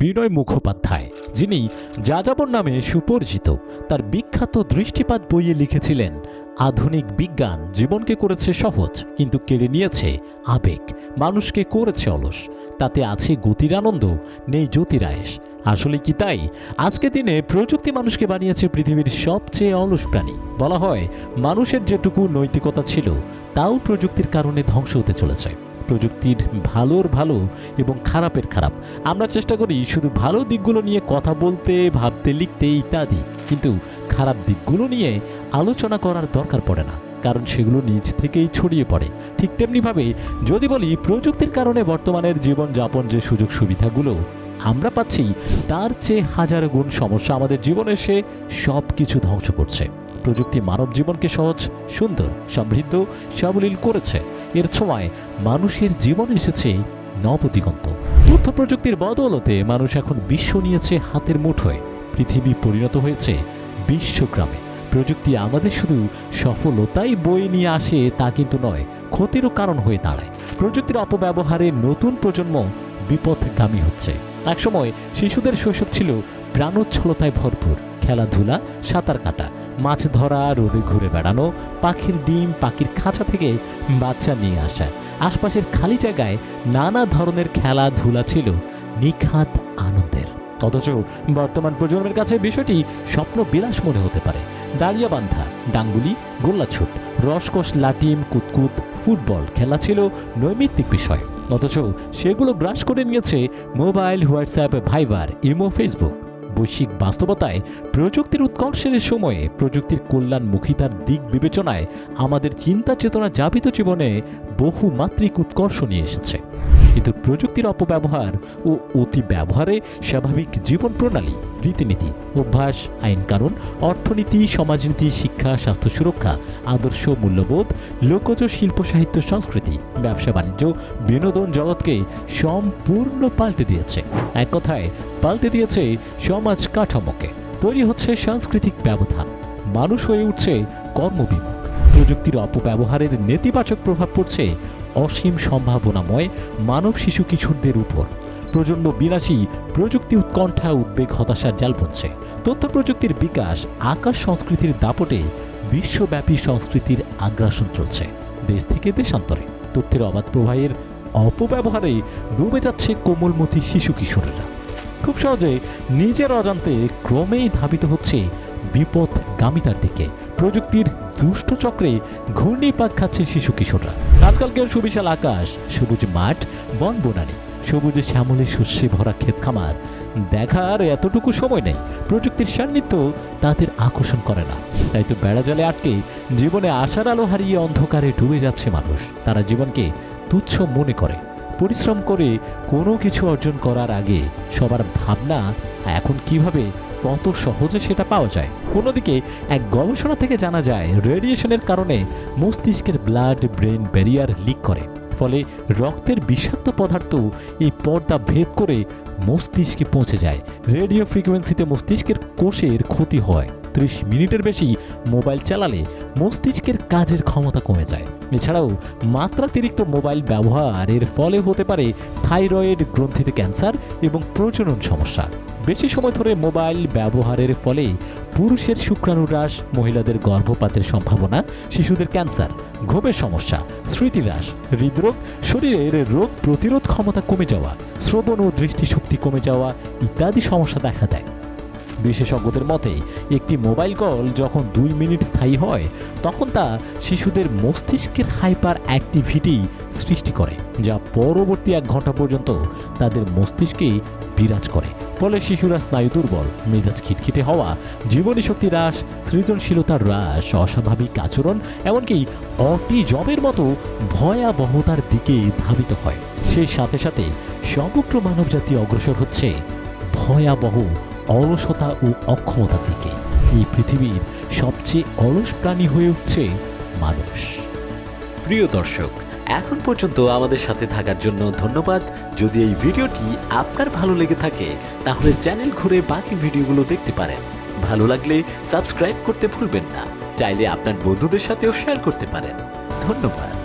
বিনয় মুখোপাধ্যায়, যিনি যাযাবর নামে সুপরিচিত, তার বিখ্যাত দৃষ্টিপাত বইয়ে লিখেছিলেন, আধুনিক বিজ্ঞান জীবনকে করেছে সহজ, কিন্তু কেড়ে নিয়েছে আবেগ, মানুষকে করেছে অলস, তাতে আছে গতির আনন্দ, নেই জ্যোতিরায়েশ। আসলে কি তাই? আজকে দিনে প্রযুক্তি মানুষকে বানিয়েছে পৃথিবীর সবচেয়ে অলস প্রাণী। বলা হয়, মানুষের যেটুকু নৈতিকতা ছিল, তাও প্রযুক্তির কারণে ধ্বংস হতে চলেছে। প্রযুক্তির ভালোর ভালো এবং খারাপের খারাপ। আমরা চেষ্টা করি শুধু ভালো দিকগুলো নিয়ে কথা বলতে, ভাবতে, লিখতে ইত্যাদি। কিন্তু খারাপ দিকগুলো নিয়ে আলোচনা করার দরকার পড়ে না, কারণ সেগুলো নিজ থেকেই ছড়িয়ে পড়ে। ঠিক তেমনিভাবে যদি বলি প্রযুক্তির কারণে বর্তমানের জীবনযাপন যে সুযোগ সুবিধাগুলো আমরা পাচ্ছি, তার চেয়ে হাজার গুণ সমস্যা আমাদের জীবনে এসে সব কিছু ধ্বংস করছে। প্রযুক্তি মানব জীবনকে সহজ, সুন্দর, সমৃদ্ধ, সাবলীল করেছে। এর ছোঁয়ায় মানুষের জীবন এসেছে নবদিগন্ত। তথ্য প্রযুক্তির বদৌলতে মানুষ এখন বিশ্ব নিয়েছে হাতের মুঠোয়। পৃথিবী পরিণত হয়েছে বিশ্বগ্রামে প্রযুক্তি আমাদের শুধু সফলতাই বয়ে নিয়ে আসে তা কিন্তু নয়, ক্ষতিরও কারণ হয়ে দাঁড়ায়। প্রযুক্তির অপব্যবহারে নতুন প্রজন্ম বিপথগামী হচ্ছে। একসময় শিশুদের শৈশব ছিল প্রাণোচ্ছলতায় ভরপুর। খেলাধুলা, সাঁতার কাটা, মাছ ধরা, রোদে ঘুরে বেড়ানো, পাখির ডিম, পাখির খাঁচা থেকে বাচ্চা নিয়ে আসা। আশপাশের খালি জায়গায় নানা ধরনের খেলাধুলা ছিল, নিখাত আনন্দের। অথচ বর্তমান প্রজন্মের কাছে বিষয়টি স্বপ্ন বিলাস মনে হতে পারে। দাঁড়িয়া বান্ধা ডাঙ্গুলি, গোল্লাছুট, রসকস, লাটিম, কুতকুত, ফুটবল খেলা ছিল নৈমিত্তিক বিষয়। অথচ সেগুলো গ্রাস করে নিয়েছে mobile, WhatsApp, Viber, imo, Facebook. বৈশ্বিক বাস্তবতায় প্রযুক্তির উৎকর্ষের সময়ে প্রযুক্তির কল্যাণমুখিতার দিক বিবেচনায় আমাদের চিন্তা চেতনা যাপিত জীবনে বহু মাত্রিক উৎকর্ষ নিয়ে এসেছে। কিন্তু প্রযুক্তির অপব্যবহার ও অতি ব্যবহারে স্বাভাবিক জীবন প্রণালী রীতিনীতি, অভ্যাস, আইন কানুন, অর্থনীতি, সমাজনীতি, শিক্ষা, স্বাস্থ্য সুরক্ষা, আদর্শ, মূল্যবোধ, লোকজ শিল্প সাহিত্য সংস্কৃতি, ব্যবসা বাণিজ্য, বিনোদন জগৎকে সম্পূর্ণ পাল্টে দিয়েছে। এক কথায়, পাল্টে দিয়েছে সমাজ কাঠামোকে। তৈরি হচ্ছে সাংস্কৃতিক ব্যবধান। মানুষ হয়ে উঠছে কর্মবিমুখ। প্রযুক্তির অপব্যবহারের নেতিবাচক প্রভাব পড়ছে অসীম সম্ভাবনাময় মানব শিশু কিশোরদের উপর। প্রজন্ম বিনাশী প্রযুক্তি উৎকণ্ঠা, উদ্বেগ, হতাশার জাল বুনছে তথ্য প্রযুক্তির বিকাশ, আকাশ সংস্কৃতির দাপটে বিশ্বব্যাপী সংস্কৃতির আগ্রাসন চলছে। দেশ থেকে দেশান্তরে তথ্যের অবাধ প্রবাহের অপব্যবহারে ডুবে যাচ্ছে কোমলমতি শিশু কিশোরেরা। খুব সহজে নিজের অজান্তে ক্রমেই ধাবিত হচ্ছে বিপদগামিতার দিকে। প্রযুক্তির দুষ্ট চক্রে ঘূর্ণি পাক খাচ্ছে শিশু কিশোররা। আজকালকের সুবিশাল আকাশ, সবুজ মাঠ, বন বনানি সবুজে শ্যামলে শস্যে ভরা ক্ষেত খামার। দেখার এতটুকু সময় নেই। প্রযুক্তির সান্নিধ্য তাদের আকর্ষণ করে না। তাই তো বেড়া জলে আটকে জীবনে আশার আলো হারিয়ে অন্ধকারে ডুবে যাচ্ছে মানুষ। তারা জীবনকে তুচ্ছ মনে করে। পরিশ্রম করে কোনো কিছু অর্জন করার আগে সবার ভাবনা এখন কীভাবে কত সহজে সেটা পাওয়া যায়। অন্যদিকে, এক গবেষণা থেকে জানা যায়, রেডিয়েশনের কারণে মস্তিষ্কের ব্লাড ব্রেন ব্যারিয়ার লিক করে। ফলে রক্তের বিষাক্ত পদার্থ এই পর্দা ভেদ করে মস্তিষ্কে পৌঁছে যায়। রেডিও ফ্রিকোয়েন্সিতে মস্তিষ্কের কোষের ক্ষতি হয়। ত্রিশ মিনিটের বেশি মোবাইল চালালে মস্তিষ্কের কাজের ক্ষমতা কমে যায়। এছাড়াও মাত্রাতিরিক্ত মোবাইল ব্যবহারের ফলে হতে পারে থাইরয়েড, গ্রন্থিতে ক্যান্সার এবং প্রজনন সমস্যা। বেশি সময় ধরে মোবাইল ব্যবহারের ফলে পুরুষের শুক্রাণু হ্রাস, মহিলাদের গর্ভপাতের সম্ভাবনা, শিশুদের ক্যান্সার, ঘুমের সমস্যা স্মৃতি হ্রাস হৃদরোগ, শরীরের রোগ প্রতিরোধ ক্ষমতা কমে যাওয়া, শ্রবণ ও দৃষ্টিশক্তি কমে যাওয়া ইত্যাদি সমস্যা দেখা দেয়। বিশেষজ্ঞদের মতে, একটি মোবাইল কল যখন দুই মিনিট স্থায়ী হয়, তখন তা শিশুদের মস্তিষ্কের হাইপার অ্যাক্টিভিটি সৃষ্টি করে, যা পরবর্তী এক ঘণ্টা পর্যন্ত তাদের মস্তিষ্কে বিরাজ করে। ফলে শিশুরা স্নায়ু দুর্বল, মেজাজ খিটখিটে হওয়া, জীবনী শক্তি হ্রাস, সৃজনশীলতার হ্রাস, অস্বাভাবিক আচরণ, এমনকি অটিজমের মতো ভয়াবহতার দিকে ধাবিত হয়। সেই সাথে সাথে সমগ্র মানবজাতি অগ্রসর হচ্ছে ভয়াবহ অলসতা ও অক্ষমতা থেকে এই পৃথিবীর সবচেয়ে অলস প্রাণী হয়ে উঠছে মানুষ। প্রিয় দর্শক, এখন পর্যন্ত আমাদের সাথে থাকার জন্য ধন্যবাদ। যদি এই ভিডিওটি আপনার ভালো লেগে থাকে, তাহলে চ্যানেল ঘুরে বাকি ভিডিওগুলো দেখতে পারেন। ভালো লাগলে সাবস্ক্রাইব করতে ভুলবেন না। চাইলে আপনার বন্ধুদের সাথেও শেয়ার করতে পারেন। ধন্যবাদ।